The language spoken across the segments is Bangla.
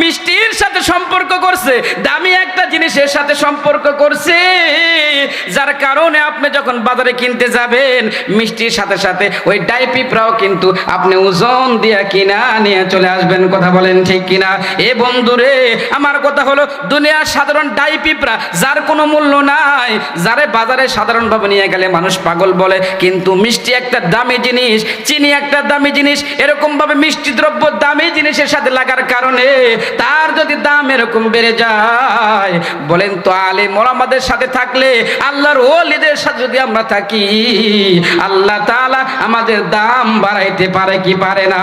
মিষ্টির সাথে সম্পর্ক করছে, দামি একটা জিনিসের সাথে সম্পর্ক করছে। যার কারণে আপনি যখন বাজারে কিনতে যাবেন, মিষ্টির সাথে সাথে ওই ডাইপিপরাও কিন্তু আপনি ওজন দিয়া কিনা নিয়ে চলে আসবেন, কথা বলেন ঠিক কিনা? এ বন্ধুরে, আমার কথা হলো, দুনিয়ার সাধারণ ডাইপিপরা, যার কোনো মূল্য নাই, যারে বাজারে সাধারণভাবে নিয়ে গেলে মানুষ পাগল বলে, কিন্তু মিষ্টি একটা দামি জিনিস, চিনি একটা দামি জিনিস এরকম ভাবে মিষ্টি দ্রব্য দামি জিনিসের সাথে লাগার কারণে তার যদি দাম এরকম বেড়ে যায়, বলেন তো আলে মোলামাদের সাথে থাকলে, আল্লাহর ওলিদের সাথে যদি আমরা থাকি, আল্লাহ তাআলা আমাদের দাম বাড়াইতে পারে কি পারে না?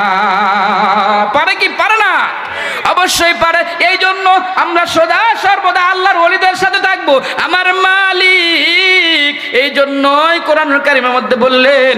পারে কি পারে না? অবশ্যই পারে। এই জন্য আমরা সদা সর্বদা আল্লাহর ওলিদের সাথে থাকব। আমার মালিক এই জন্যই কোরআনুল কারিমের মধ্যে বললেন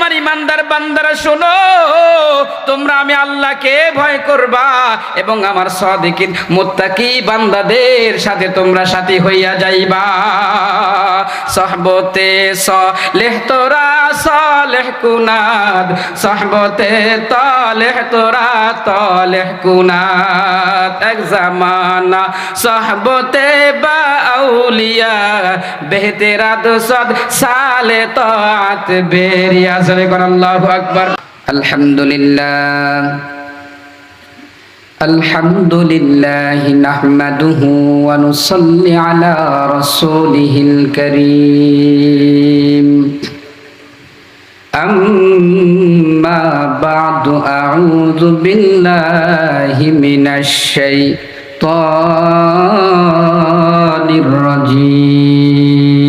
আমার ইমানদার বান্দারা, শোনো, তোমরা আমি আল্লাহকে ভয় করবা এবং আমার সাদিকিন, মুত্তাকি বান্দাদের সাথে তোমরা সাথী হইয়া যাইবা। সহবতে সলেহ তোরা, সলেহ কুনাদ। সহবতে তলেহ তোরা, তলেহ কুনাদ। এক জামানা সহবতে বা আউলিয়া বেহতেরা দুসদ সালে তাত বেরিয়া সরে কোন আল্লাহু আকবার আলহামদুলিল্লাহ الحمد لله نحمده ونصلي على رسوله الكريم أما بعد أعوذ بالله من الشيطان الرجيم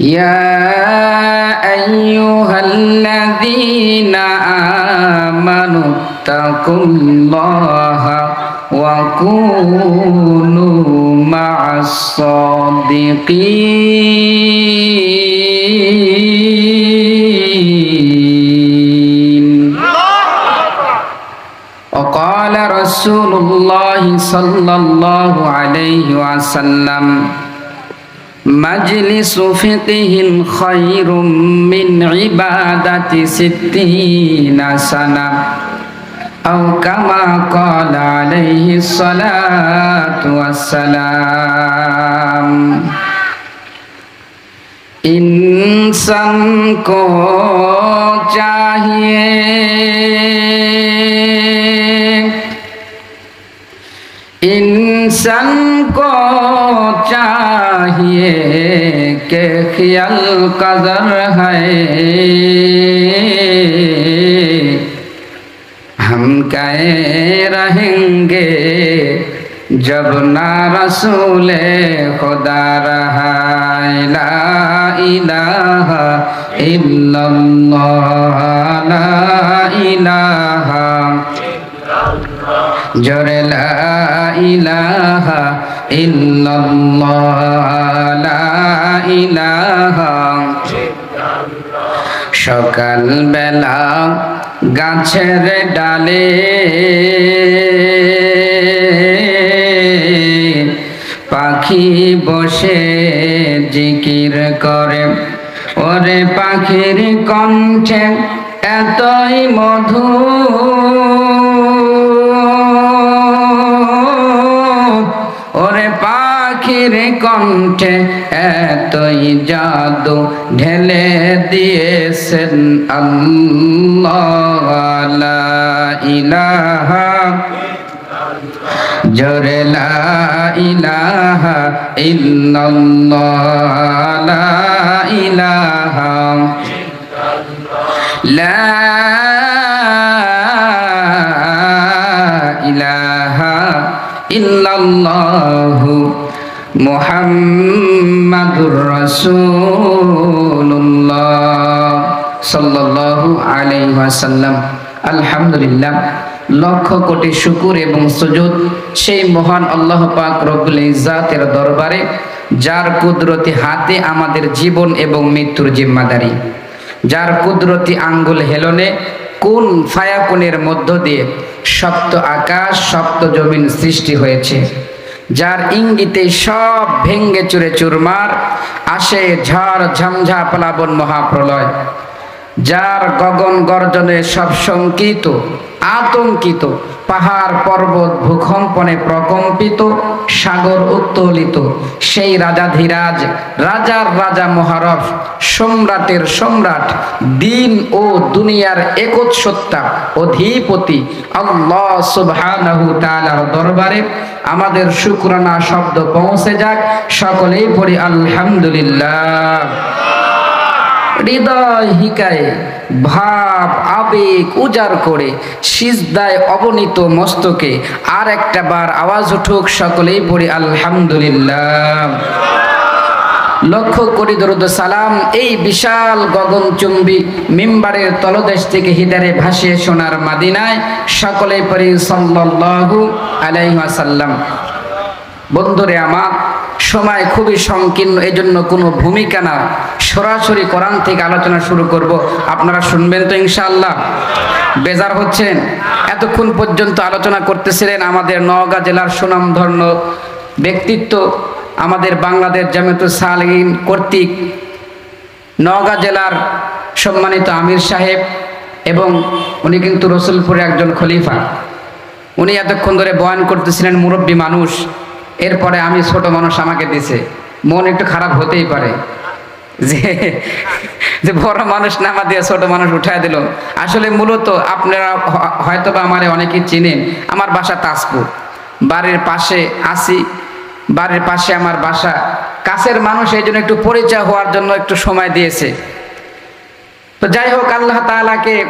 يا أيها الذين آمنوا اتقوا الله وكونوا مع الصادقين. وقال رسول الله صلى الله عليه وسلم مجلس فقه خير من عبادة ستين سنة أو كما قال عليه الصلاة والسلام انسان کو چاہیے انسان کو चाहिए के ख्याल कदर है हम कहे रहेंगे जब ना रसूल खुदा रहा ला इलाहा इल्लल्लाह ला इलाहा जर ला इलाहा সকাল বেলা গাছের ডালে পাখি বসে জিকির করে। ওরে পাখির কণ্ঠে এতই মধু পাখির কণ্ঠে এতই জাদু ঢেলে দিয়েছেন আল্লাহ। ইলাহা জোরে লা ইলাহা ইল্লাল্লাহ। লা ইলাহা লা মুহাম্মাদুর রাসূলুল্লাহ সাল্লাল্লাহু আলাইহি ওয়াসাল্লাম। আলহামদুলিল্লাহ, লক্ষ কোটি শুকুর এবং সুজুদ সেই মহান আল্লাহ পাক রব্বুল ইজ্জাতের দরবারে, যার কুদরতি হাতে আমাদের জীবন এবং মৃত্যুর জিম্মাদারি, যার কুদরতি আঙ্গুল হেলনে কোন ফায়াকুনের মধ্য দিয়ে সপ্ত আকাশ, সপ্ত জমিন সৃষ্টি হয়েছে। যার ইঙ্গিতে সব ভেঙ্গে চুরে চুরমার আসে ঝড় ঝমঝা প্লাবন মহাপ্রলয়। যার গগন গর্জনে সব শঙ্কিত, আতঙ্কিত, পাহাড় পর্বত ভূকম্পনে প্রকম্পিত, সাগর উত্তোলিত, সেই রাজাধিরাজ, রাজার রাজা মহারফ, সম্রাটের সম্রাট, দিন ও দুনিয়ার একচ্ছত্তা অধিপতি, আল্লাহ সুবহানাহু তাআলার দরবারে আমাদের শুকরানা শব্দ পৌঁছে যাক, সকলেই পড়ি আলহামদুলিল্লাহ। হৃদয় হিকায়, ভাব, আবেগ উজাড় করে, সিজদায় অবনীত মস্তকে আর একটা বার আওয়াজ উঠুক সকলেই পড়ি, আলহামদুলিল্লাহ। লক্ষ কোটি দরুদ সালাম, এই বিশাল গগনচুম্বী মিম্বারের তলদেশ থেকে হিদারে ভাসিয়ে সোনার মাদিনায় সকলেই পড়ি, সাল্লাল্লাহু আলাইহি ওয়াসাল্লাম। বন্ধুরে আমার সময় খুবই সংকীর্ণ এই জন্য কোনো ভূমিকা না। সরাসরি কোরআন থেকে আলোচনা শুরু করব। আপনারা শুনবেন তো ইনশাআল্লাহ। বেজার হচ্ছেন। এতক্ষণ পর্যন্ত আলোচনা করতেছিলেন আমাদের নওগাঁ জেলার সুনামধন্য ব্যক্তিত্ব, আমাদের বাংলাদেশ জামিয়াত সালহীন কর্তৃক নওগাঁ জেলার সম্মানিত আমির সাহেব এবং উনি কিন্তু রসুলপুরে একজন খলিফা। উনি এতক্ষণ ধরে বয়ান করতেছিলেন, মুরব্বী মানুষ। এরপরে আমি ছোট মানুষ আমাকে দিছে। মন একটু খারাপ হতেই পারে। যে যে বড় মানুষ নামা দিয়ে ছোট মানুষ উঠায় দিল। আসলে মূলত আপনারা হয়তো বা আমার অনেকেই চিনেন। আমার বাসা তাজপুর। বাড়ির পাশে আসি বাড়ির পাশে আমার বাসা। কাছের মানুষ এই জন্য একটু পরিচয় হওয়ার জন্য একটু সময় দিয়েছে। তো যাই হোক, আল্লাহ তাআলাকে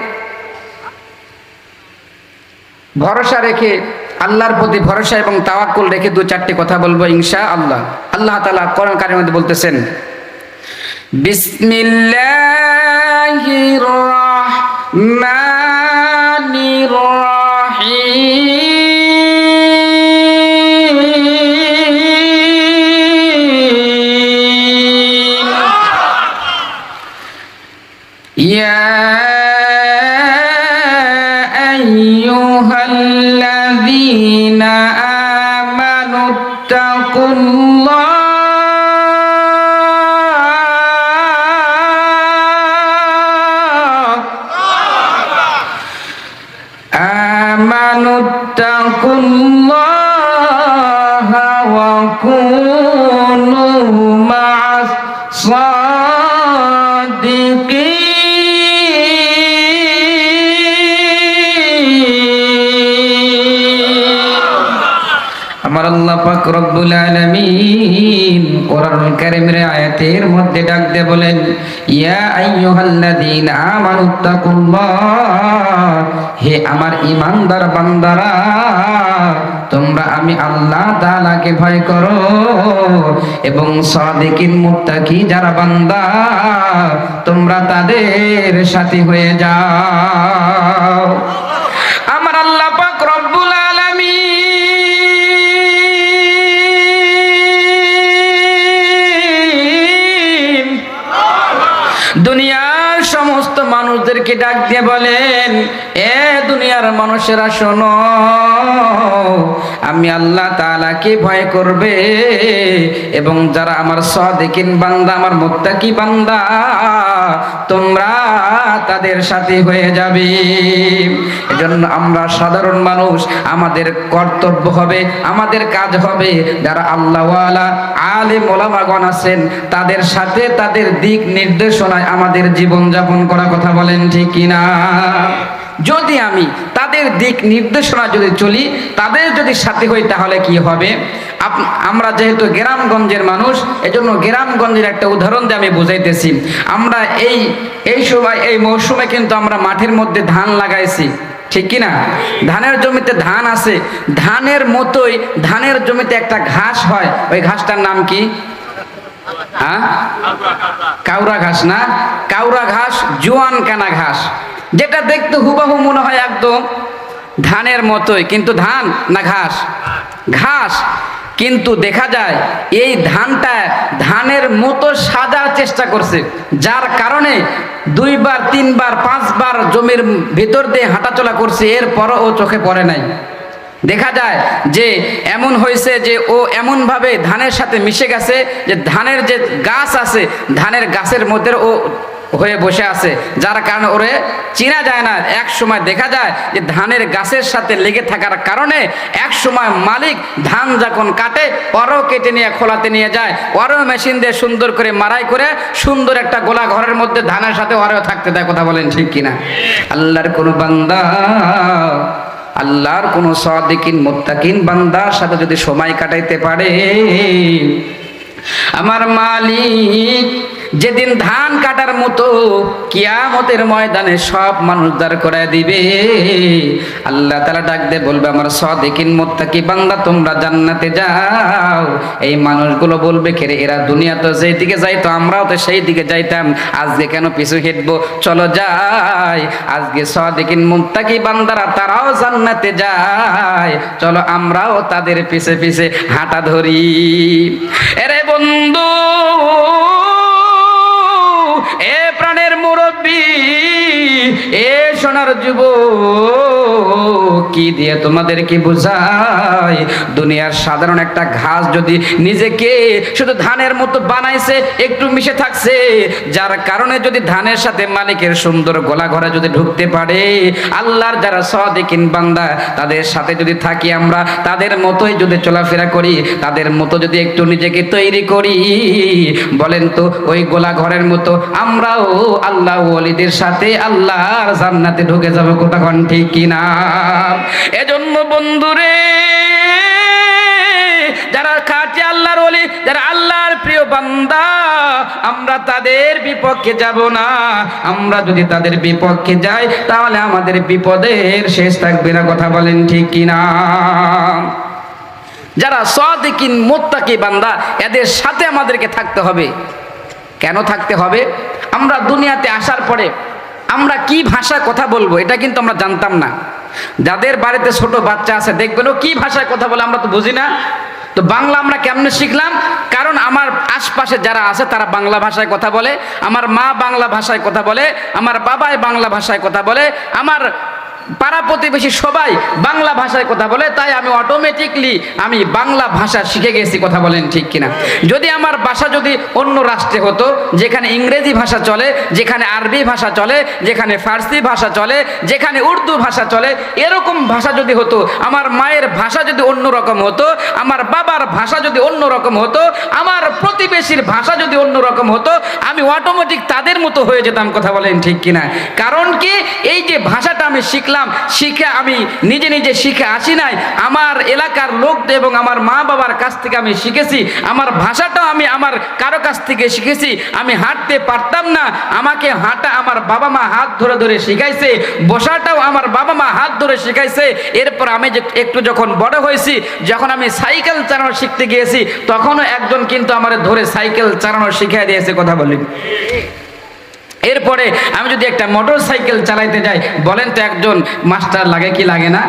ভরসা রেখে আল্লাহর প্রতি ভরসা এবং তাওয়াক্কুল রেখে দু চারটি কথা বলব ইনশা আল্লাহ আল্লাহ তালা কোরআন কারের মধ্যে বলতেছেন, বিসমিল্লাহির রহমানির আল্লাহ পাক রব্বুল আলামিন কোরআন কারীমের আয়াতের মধ্যে ডাক দিয়ে বলেন, ইয়া আইয়ুহাল্লাযীনা আমানু তাকুল্লাহ হে আমার ঈমানদার বান্দারা, তোমরা আমি আল্লাহ তাআলাকে ভয় করো এবং সাদিকিন, মুত্তাকি যারা বান্দা, তোমরা তাদের সাথী হয়ে যাও। মানুষদেরকে ডাক দিয়ে বলেন এ দুনিয়ার মানুষেরা শোনো আমি আল্লাহ তাআলাকে ভয় করবে এবং যারা আমার সদেকিন বান্দা, আমার মোত্তাকি বান্দা, তোমরা তাদের সাথে হয়ে যাবে। এজন্য আমরা সাধারণ মানুষ, আমাদের কর্তব্য হবে, আমাদের কাজ হবে। যারা আল্লাহওয়ালা, আলেম ওলামাগণ আছেন, তাদের সাথে তাদের দিক নির্দেশনায় আমাদের জীবন যাপন করা কথা বলেন ঠিক কিনা? যদি আমি তাদের দিক নির্দেশনা যদি চলি, তাদের যদি সাথে হই, তাহলে কি হবে? আমরা যেহেতু গ্রামগঞ্জের মানুষ, এজন্য গ্রামগঞ্জের একটা উদাহরণ দিয়ে আমি বুঝাইতেছি। আমরা এই এই সময়, এই মৌসুমে কিন্তু আমরা মাঠের মধ্যে ধান লাগাইছি। ঠিক কি না ধানের জমিতে ধান আছে। ধানের মতোই, ধানের জমিতে একটা ঘাস হয়। ওই ঘাসটার নাম কি? হ্যাঁ কাউরা ঘাস না? কাউরা ঘাস জোয়ান কানা ঘাস। যেটা দেখতে হুবাহু মনে হয় একদম ধানের মতোই, কিন্তু ধান না ঘাস? ঘাস। কিন্তু দেখা যায় এই ধানটা ধানের মতো সাজার চেষ্টা করছে, যার কারণে দুইবার, তিনবার, পাঁচবার জমির ভিতর দিয়ে হাঁটাচলা করছে, এরপরও ও চোখে পড়ে নাই। দেখা যায় যে এমন হয়েছে যে ও এমনভাবে ধানের সাথে মিশে গেছে যে ধানের যে গাছ আছে, ধানের গাছের মধ্যে ও হয়ে বসে আছে। যার কারণে ওরে চেনা যায় না। এক সময় দেখা যায় যে ধানের গাছের সাথে লেগে থাকার কারণে এক সময় মালিক ধান যখন কাটে ওরও কেটে নিয়ে খোলাতে নিয়ে যায়। ওরও মেশিন দিয়ে সুন্দর করে মারাই করে সুন্দর একটা গোলা ঘরের মধ্যে ধানের সাথে ওরও থাকতে দেয়। কথা বলেন ঠিক কিনা? আল্লাহর কোনো বান্দা, আল্লাহর কোনো সাদিকিন, মোত্তাকিন বান্দার সাথে যদি সময় কাটাইতে পারে, আমার মালিক যেদিন ধান কাটার মতো কিয়ামতের ময়দানে সব মানুষ দাঁড় করায় দিবে। আল্লাহ তালা ডাক দে বলবে, আমার সদিকিন মোত্তাকি বান্দা, তোমরা জান্নাতে যাও। এই মানুষগুলো বলবে খেরে এরা দুনিয়া তো যেই দিকে যাইতো, আমরাও তো সেই দিকে যাইতাম। আজকে কেন পিছু হেঁটবো? চলো যাই। আজকে সদিকিন মোত্তাকি বান্দারা, তারাও জান্নাতে যায়। চলো আমরাও তাদের পিছে পিছে হাঁটা ধরি। এরে বন্ধু এ প্রাণের মুরব্বী। এ সোনার যুব কি দিয়ে তোমাদেরকে বোঝাই? দুনিয়ার সাধারণ একটা ঘাস যদি নিজেকে শুধু ধানের মতো বানাইছে, একটু মিশে থাকছে, যার কারণে যদি ধানের সাথে মালিকের সুন্দর গলা ঘরে যদি ঢুকতে পারে, আল্লাহর যারা সদিকিন বান্দা, তাদের সাথে যদি থাকি আমরা, তাদের মতোই যদি চলাফেরা করি, তাদের মতো যদি একটু নিজেকে তৈরি করি, বলেন তো, ওই গোলা ঘরের মতো আমরাও আল্লাহ ওলিদের সাথে আল্লাহর জান্নাতে ঢুকে যাব কোথাখন ঠিক কিনা? এজন্য বন্ধুরে, যারা খাটে আল্লাহর ওলি, যারা আল্লাহর প্রিয় বান্দা, আমরা তাদের বিপক্ষে যাব না। আমরা যদি তাদের বিপক্ষে যাই, তাহলে আমাদের বিপদের শেষ থাকবে না, কথা বলেন ঠিক কিনা? যারা সদিকিন, মোত্তাকি বান্দা, এদের সাথে আমাদেরকে থাকতে হবে। কেন থাকতে হবে? আমরা দুনিয়াতে আসার পরে আমরা কি ভাষায় কথা বলব, এটা কিন্তু আমরা জানতাম না। যাদের বাড়িতে ছোট বাচ্চা আছে, দেখবেন ও কি ভাষায় কথা বলে আমরা তো বুঝি না। তো বাংলা আমরা কেমনে শিখলাম? কারণ আমার আশপাশে যারা আছে, তারা বাংলা ভাষায় কথা বলে, আমার মা বাংলা ভাষায় কথা বলে, আমার বাবাই বাংলা ভাষায় কথা বলে, আমার পাড়া প্রতিবেশী সবাই বাংলা ভাষায় কথা বলে, তাই আমি অটোমেটিকলি আমি বাংলা ভাষা শিখে গেছি কথা বলেন ঠিক কিনা। যদি আমার বাসা যদি অন্য রাষ্ট্রে হতো, যেখানে ইংরেজি ভাষা চলে, যেখানে আরবি ভাষা চলে, যেখানে ফার্সি ভাষা চলে, যেখানে উর্দু ভাষা চলে, এরকম ভাষা যদি হতো, আমার মায়ের ভাষা যদি অন্য রকম হতো, আমার বাবার ভাষা যদি অন্য রকম হতো, আমার প্রতিবেশীর ভাষা যদি অন্য রকম হতো, আমি অটোমেটিক তাদের মতো হয়ে যেতাম, কথা বলেন ঠিক কিনা? কারণ কি? এই যে ভাষাটা আমি শিখলাম, শিখে আমি নিজে নিজে শিখে আসি নাই। আমার এলাকার লোক এবং আমার মা বাবার কাছ থেকে আমি শিখেছি। আমার ভাষাটাও আমি আমার কারও কাছ থেকে শিখেছি। আমি হাঁটতে পারতাম না। আমাকে হাঁটা আমার বাবা মা হাত ধরে ধরে শিখাইছে। বসাটাও আমার বাবা মা হাত ধরে শিখাইছে। এরপর আমি যে একটু যখন বড় হয়েছি, যখন আমি সাইকেল চালানো শিখতে গিয়েছি, তখনও একজন কিন্তু আমার ধরে সাইকেল চালানো শিখিয়ে দিয়েছে, কথা বলি এরপরে আমি যদি একটা মোটর সাইকেল চালাইতে যাই, বলেন তো একজন, মাস্টার লাগে কি লাগে না?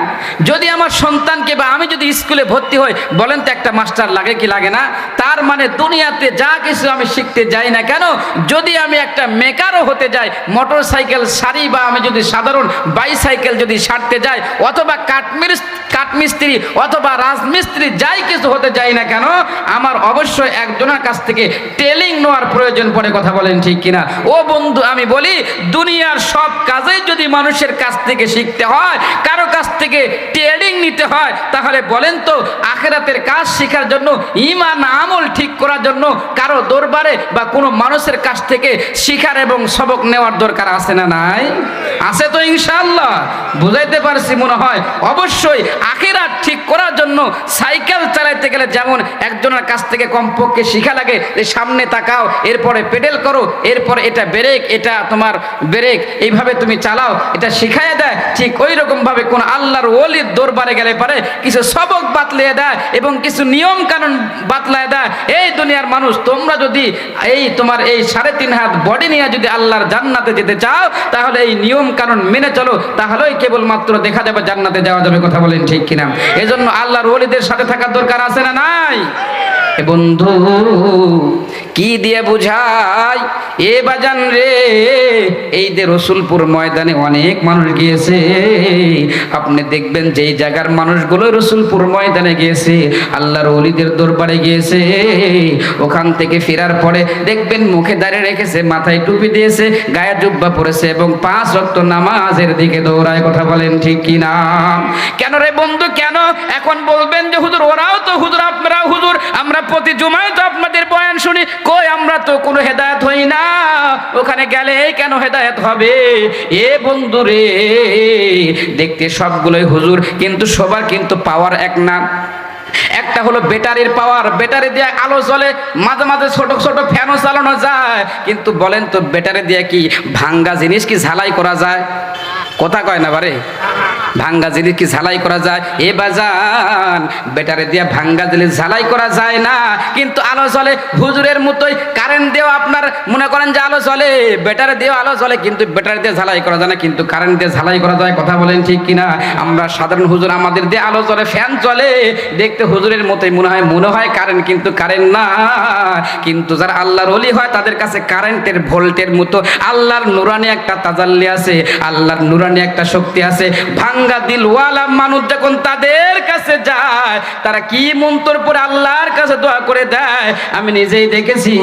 যদি আমার সন্তানকে বা আমি যদি স্কুলে ভর্তি হই, বলেন তো একটা মাস্টার লাগে কি লাগে না? তার মানে দুনিয়াতে যা কিছু আমি শিখতে যাই না কেন, যদি আমি একটা মেকারও হতে যাই মোটর সাইকেল সারি বা আমি যদি সাধারণ বাইসাইকেল যদি সারতে যাই, অথবা কাঠমির, কাঠমিস্ত্রি অথবা রাজমিস্ত্রি যাই কিছু হতে যাই না কেন, আমার অবশ্যই একজনের কাছ থেকে টেলিং নেওয়ার প্রয়োজন পড়ে, কথা বলেন ঠিক কিনা? ও বন্ধু আমি বলি, দুনিয়ার সব কাজেই যদি মানুষের কাছ থেকে শিখতে হয়, কারও কাছ থেকে ট্রেডিং নিতে হয়, তাহলে বলেন তো, আখেরাতের কাজ শেখার জন্য, ইমান, আমল ঠিক করার জন্য কারও দরবারে বা কোনো মানুষের কাছ থেকে শিখার এবং সবক নেওয়ার দরকার আছে না নাই? আছে তো ইনশাল্লাহ বুঝাইতে পারছি মনে হয়, অবশ্যই আখেরাত সাইকেল চালাইতে গেলে যেমন একজনের কাছ থেকে কমপক্ষে শিখা লাগে যে সামনে তাকাও, এরপরে পেডেল করো, এরপরে এটা ব্রেক, এটা তোমার ব্রেক, এইভাবে তুমি চালাও, এটা শিখাইয়া দেয়। ঠিক ওই রকম ভাবে কোন আল্লাহর ওলির দরবারে গেলে পারে, কিছু সবক বাতলিয়ে দেয় এবং কিছু নিয়ম কানুন বাতলায় দেয়। এই দুনিয়ার মানুষ, তোমরা যদি এই তোমার এই সাড়ে তিন হাত বডি নিয়ে যদি আল্লাহর জান্নাতে যেতে চাও, তাহলে এই নিয়ম কানুন মেনে চলো, তাহলেই কেবলমাত্র দেখা যাবে জান্নাতে যাওয়া যাবে, কথা বলেন ঠিক কিনা। এজন্য আল্লাহর ওলিদের সাথে থাকার দরকার আছে না নাই? বন্ধু, কি দিয়ে বুঝাই? এ বাজান রে, এই যে রসুলপুর ময়দানে অনেক মানুষ গিয়েছে। আপনি দেখবেন যে জায়গার মানুষগুলো রসুলপুর ময়দানে গিয়েছে, আল্লাহর অলিদের দরবারে গিয়েছে। ওখান থেকে ফেরার পরে দেখবেন মুখে দাঁড়িয়ে রেখেছে, মাথায় টুপি দিয়েছে, গায়ে জুব্বা পরেছে এবং পাঁচ রক্ত নামাজের দিকে দৌড়ায়। কথা বলেন ঠিক কিনা কেন রে বন্ধু, কেন? এখন বলবেন যে হুজুর, ওরাও তো হুজুর, আপনারাও হুজুর, আমরা প্রতি জুমায় তো আপনাদের বয়ান শুনি, কই আমরা তো কোনো হেদায়েত হই না? ওখানে গেলে কেন হেদায়েত হবে? এ বন্ধু রে, দেখতে সবগুলোই হুজুর, কিন্তু সবার কিন্তু পাওয়ার এক না। একটা হলো ব্যাটারির পাওয়ার ব্যাটারি দিয়ে আলো জ্বলে, মাঝে মাঝে ছোট ছোট ফ্যানও চালানো যায়। কিন্তু বলেন তো, ব্যাটারি দিয়ে কি ভাঙ্গা জিনিস কি ঝালাই করা যায়? কথা কয় না বারে? ভাঙ্গা জিনিস কি ঝালাই করা যায়? এ বাজান, ব্যাটারি দিয়ে ভাঙ্গা জিনিস ঝালাই করা যায় না। কিন্তু আলো জ্বলে, হুজুরের মতোই কারেন্ট দিয়েও আপনার মনে করেন যে আলো জ্বলে, ব্যাটারি দিয়েও আলো জ্বলে, কিন্তু ব্যাটারি দিয়ে ঝালাই করা যায় না, কিন্তু কারেন্ট দিয়ে ঝালাই করা যায়, কথা বলেন ঠিক কিনা? আমরা সাধারণ হুজুর, আমাদের দিয়ে আলো জ্বলে ফ্যান চলে দেখতে হুজুরের মতোই মনে হয় মনে হয় কারেন্ট কিন্তু কারেন্ট না। কিন্তু যারা আল্লাহর অলি হয়, তাদের কাছে কারেন্টের ভোল্টের মতো আল্লাহর নুরানি একটা তাজাল্লি আছে, আল্লাহর নুরানি একটা শক্তি আছে, ভাঙ্গা দিলওয়ালা মানুষ যখন তাদের কাছে যায়, তারা কি মন্তর পরে আল্লাহর কাছে দোয়া করে দেয়? আমি নিজেই দেখেছি,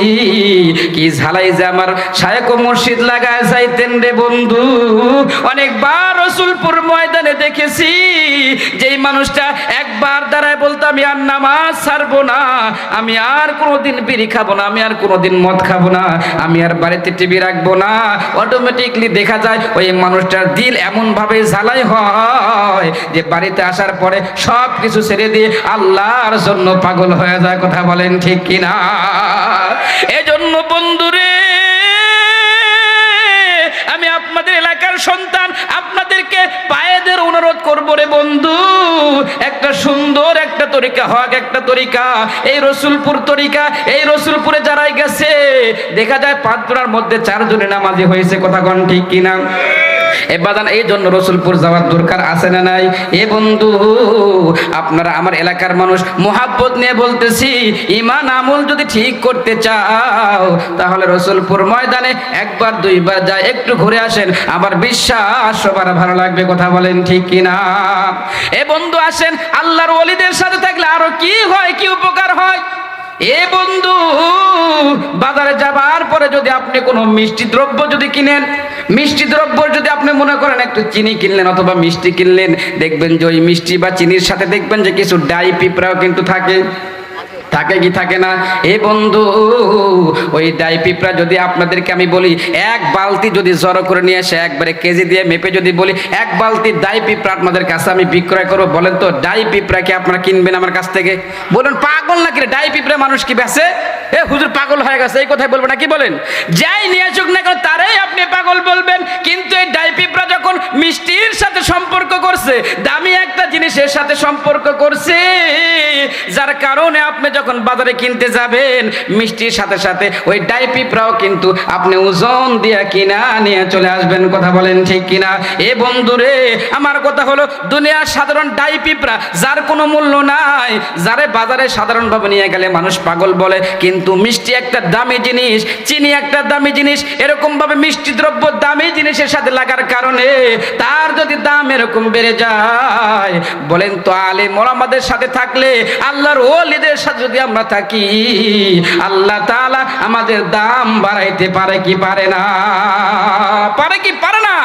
কি ঝালাই যে আমার শায়ক মসজিদ লাগায় যাইতেন রে বন্ধু। অনেকবার রসুলপুর ময়দানে দেখেছি, যেই মানুষটা একবার দাঁড়ায় বলতো, আমি আর নামাজ ছাড়বো না, আমি আর কোনোদিন বিড়ি খাব না, আমি আর কোনোদিন মদ খাব না, আমি আর বাড়িতে টিভি রাখব না। অটোমেটিকলি দেখা যায়, ওই মানুষটার দিল এমন ভাবে ঝালাই হয়। যে বাড়িতে আসার পরে সব কিছু ছেড়ে দিয়ে আল্লাহর জন্য পাগল হয়ে যায় কথা বলেন ঠিক কিনা? এজন্য বন্ধুরে, আমি আপনাদের এলাকার সন্তান, আপনাদেরকে পায়েদের অনুরোধ করব রে বন্ধু। একটা সুন্দর একটা তরিকা, হক একটা তরিকা। এই রসুলপুর তরিকা, এই রসুলপুরে যারাই গেছে, দেখা যায় পাঁচজনের মধ্যে চারজনে নামাজি হয়েছে, কথা কন ঠিক কিনা? এবাদান এই জন্য রসুলপুর যাওয়ার দরকার আছে না নাই? এ বন্ধু, আপনারা আমার এলাকার মানুষ মোহাব্বত নিয়ে বলতেছি ইমান আমল যদি ঠিক করতে চাও, তাহলে রসুলপুর ময়দানে একবার, দুইবার যায়, একটু ঘুরে আসেন। আবার বিশ্বাস, সবার ভালো লাগবে, কথা বলেন ঠিক কিনা? এ বন্ধু আসেন, আল্লাহর ওলিদের সাথে থাকলে আরও কি হয়, কি উপকার হয়? এ বন্ধু, বাজারে যাবার পরে যদি আপনি কোনো মিষ্টি দ্রব্য যদি কিনেন, মিষ্টি দ্রব্য যদি আপনি মনে করেন একটু চিনি কিনলেন অথবা মিষ্টি কিনলেন, দেখবেন যে ওই মিষ্টি বা চিনির সাথে দেখবেন যে কিছু ডাই পিঁপড়াও কিন্তু থাকে। থাকে কি থাকে না? এ বন্ধু, ওই ডাই পিঁপড়া যদি আপনাদেরকে আমি বলি, এক বালতি যদি জড়ো করে নিয়ে আসে একবারে কেজি দিয়ে মেপে যদি বলি, এক বালতি ডাই পিঁপড়া আপনাদের কাছে আমি বিক্রয় করব। বলেন তো ডাই পিঁপড়া কি আপনারা কিনবেন আমার কাছ থেকে? বলুন, পাগল নাকি রে? ডাই পিঁপড়া মানুষ কি বেছে এ হুজুর পাগল হয়ে গেছে, এই কথাই বলবেন না, কি বলেন? যাই নিয়ে আসুক না কেন, তারাই আপনি পাগল বলবেন। কিন্তু এই ডাই পিঁপড়া যখন মিষ্টির সাথে সম্পর্ক করছে, দামি একটা জিনিসের সাথে সম্পর্ক করছে, যার কারণে আপনি যখন বাজারে কিনতে যাবেন, মিষ্টির সাথে সাথে ওই ডাই পিঁপড়াও কিন্তু আপনি ওজন দিয়ে কিনা নিয়ে চলে আসবেন। কথা বলেন ঠিক কিনা? এ বন্ধুরে, আমার কথা হলো, দুনিয়ার সাধারণ ডাই পিঁপড়া যার কোনো মূল্য নাই, যারে বাজারে সাধারণভাবে নিয়ে গেলে মানুষ পাগল বলে, কিন্তু মিষ্টি একটা দামি জিনিস, চিনি একটা দামি জিনিস এরকম ভাবে মিষ্টি দ্রব্য দামি জিনিসের সাথে লাগার কারণে তার যদি দাম এরকম বেড়ে যায়, বলেন তো আলে মোলামাদের সাথে থাকলে আল্লাহর ওলিদের সাথে যদি আমরা থাকি, আল্লাহ তালা আমাদের দাম বাড়াইতে পারে কি পারে না? পারে কি পারে না?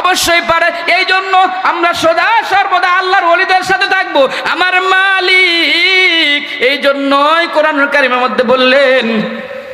অবশ্যই পারে। এই জন্য আমরা সদা সর্বদা আল্লাহর ওলিদের সাথে থাকব। আমার মালিক এই জন্যই কোরআন কারিমের মধ্যে বললেন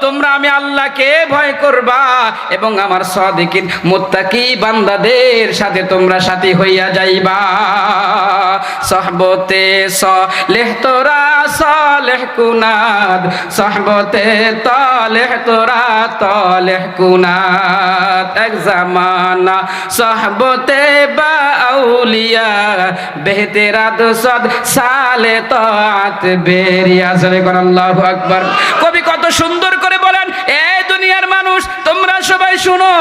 তোমরা আমি আল্লাহকে ভয় করবা এবং আমার সদিকিন মুত্তাকি বান্দাদের সাথে তোমরা সাথী হইয়া যাইবা। সহবতে সলেহ তোরা, সলেহ কুনাদ। সহবতে তলেহ তোরা, তলেহ কুনাদ। এক জামানা সহবতে বা আউলিয়া, বেহতেরা দুসদ সালে তাত বেরিয়া। সরে কোন আল্লাহু আকবার। কবি কত সুন্দর করে বলেন, এই দুনিয়ার মানুষ, তোমরা সবাই শুনো।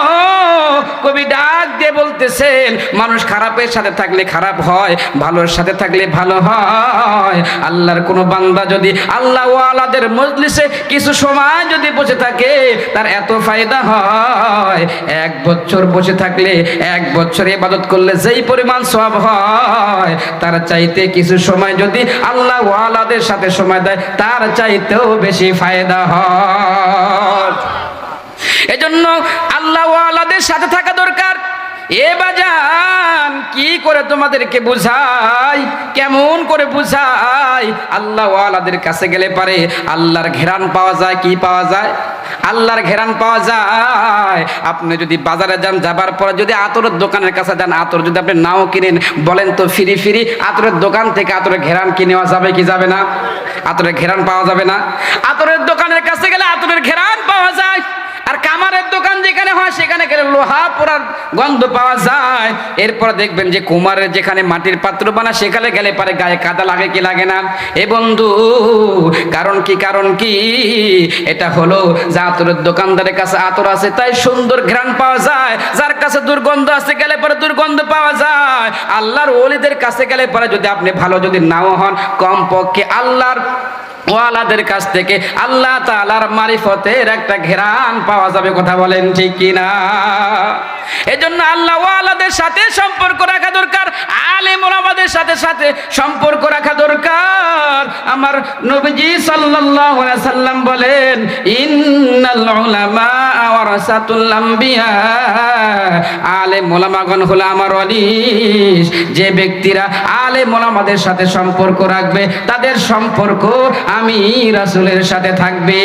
কবি ডাক দিয়ে বলতেছেন, মানুষ খারাপের সাথে থাকলে খারাপ হয়, ভালোর সাথে থাকলে ভালো হয়। আল্লাহর কোন বান্দা যদি আল্লাহ ওয়ালাদের মজলিসে কিছু সময় যদি বসে থাকে, তার এত ফায়দা হয়। এক বছর বসে থাকলে, এক বছর ইবাদত করলে যেই পরিমাণ সব হয়, তার চাইতে কিছু সময় যদি আল্লাহ ওয়ালাদের সাথে সময় দেয়, তার চাইতেও বেশি ফায়দা হয়। এজন্য আল্লাহ আল্লাহদের সাথে থাকা দরকার। এ বাজান কি করে তোমাদেরকে বুঝাই? কেমন করে বুঝাই? আল্লাহ ওয়ালাদের কাছে গেলে পারে, আল্লাহর ঘেরান পাওয়া যায়, কি পাওয়া যায়? আল্লাহর ঘেরান পাওয়া যায়। আপনি যদি বাজারে যান, যাবার পরে যদি আতরের দোকানের কাছে যান, আতর যদি আপনি নাও কিনেন, বলেন তো ফিরি ফিরি, আতরের দোকান থেকে আতরের ঘেরান কিনেওয়া যাবে, কি যাবে না? আতরের ঘেরান পাওয়া যাবে না? আতরের দোকানের কাছে গেলে আতরের ঘেরান পাওয়া যায়। আর কামারের দোকান যেখানে হয়, সেখানে গেলে লোহা পোড়ার গন্ধ পাওয়া যায়। এরপর দেখবেন যে কুমারের যেখানে মাটির পাত্র বানা, সেখানে গেলে পারে গায়ে কাদা লাগে কি লাগে না। এ বন্ধু, কারণ কি কারণ কি? এটা হলো যে আতরের দোকানদারের কাছে আতর আছে, তাই সুন্দর ঘ্রাণ পাওয়া যায়। যার কাছে দুর্গন্ধ আছে, গেলে পরে দুর্গন্ধ পাওয়া যায়। আল্লাহর ওলিদের কাছে গেলে পরে যদি আপনি ভালো যদি নাও হন, কমপক্ষে আল্লাহর ওয়ালাদের কাছ থেকে আল্লাহ তালার মারিফতের একটা ঘেরান পাওয়া যাবে, কথা বলেন ঠিক কিনা? এজন্য আল্লাহ ওয়ালাদের সাথে সম্পর্ক রাখা দরকার আলেম ওলামাদের সাথে সাথে সম্পর্ক রাখা দরকার। আমার নবীজি সাল্লাল্লাহু আলাইহি সাল্লাম বলেন, ইন্নাল উলামা ওয়ারাসাতুল আম্বিয়া। আলেম ওলামাগণ হলো আমার ওয়ালিস। যে ব্যক্তিরা আলেম ওলামাদের সাথে সম্পর্ক রাখবে, তাদের সম্পর্ক আমি রাসুলের সাথে থাকবে।